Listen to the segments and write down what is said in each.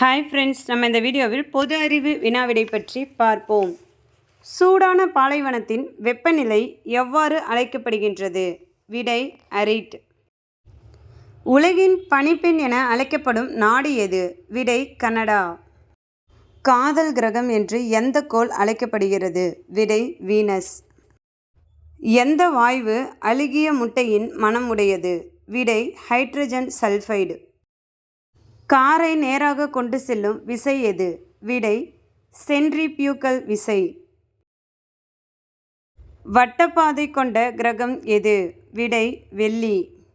Hi friends நம்ம இந்த வீடியோவில் பொது அறிவு வினாவிடை பற்றி பார்ப்போம். சூடான பாலைவனத்தின் வெப்பநிலை எவ்வாறு அழைக்கப்படுகின்றது? விடை அரிட். உலகின் பனிப்பெண் என அழைக்கப்படும் நாடு எது? விடை கனடா. காதல் கிரகம் என்று எந்த கோள் அழைக்கப்படுகிறது? விடை வீனஸ். எந்த வாய்வு அழுகிய முட்டையின் மனம் உடையது விடை ஹைட்ரஜன் சல்ஃபைடு காரை நேராக கொண்டு செல்லும் விசை எது? விடை சென்ட்ரிபியூக்கல் விசை. வட்டப்பாதை கொண்ட கிரகம் எது? விடை வெள்ளி.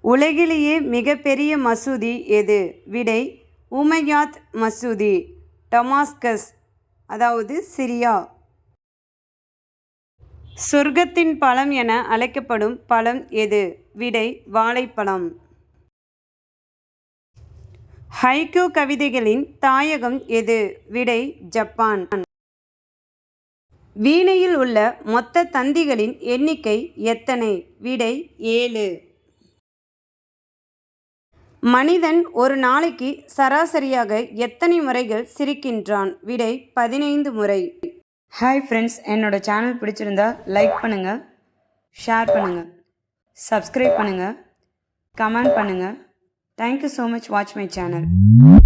உலகிலேயே மிகப்பெரிய மசூதி எது? விடை உமையாத் மசூதி டமாஸ்கஸ் அதாவது சிரியா. சொர்க்கத்தின் பழம் என அழைக்கப்படும் பழம் எது? விடை வாழைப்பழம். ஹைக்கூ கவிதைகளின் தாயகம் எது? விடை ஜப்பான். வீணையில் உள்ள மொத்த தந்திகளின் எண்ணிக்கை எத்தனை? விடை ஏழு. மனிதன் ஒரு நாளைக்கு சராசரியாக எத்தனை முறைகள் சிரிக்கின்றான்? விடை பதினைந்து முறை. ஹாய் ஃப்ரெண்ட்ஸ் என்னோட சேனல் பிடிச்சிருந்தா லைக் பண்ணுங்கள் ஷேர் பண்ணுங்கள் சப்ஸ்கிரைப் பண்ணுங்கள் கமெண்ட் பண்ணுங்கள் Thank you so much. Watch my channel.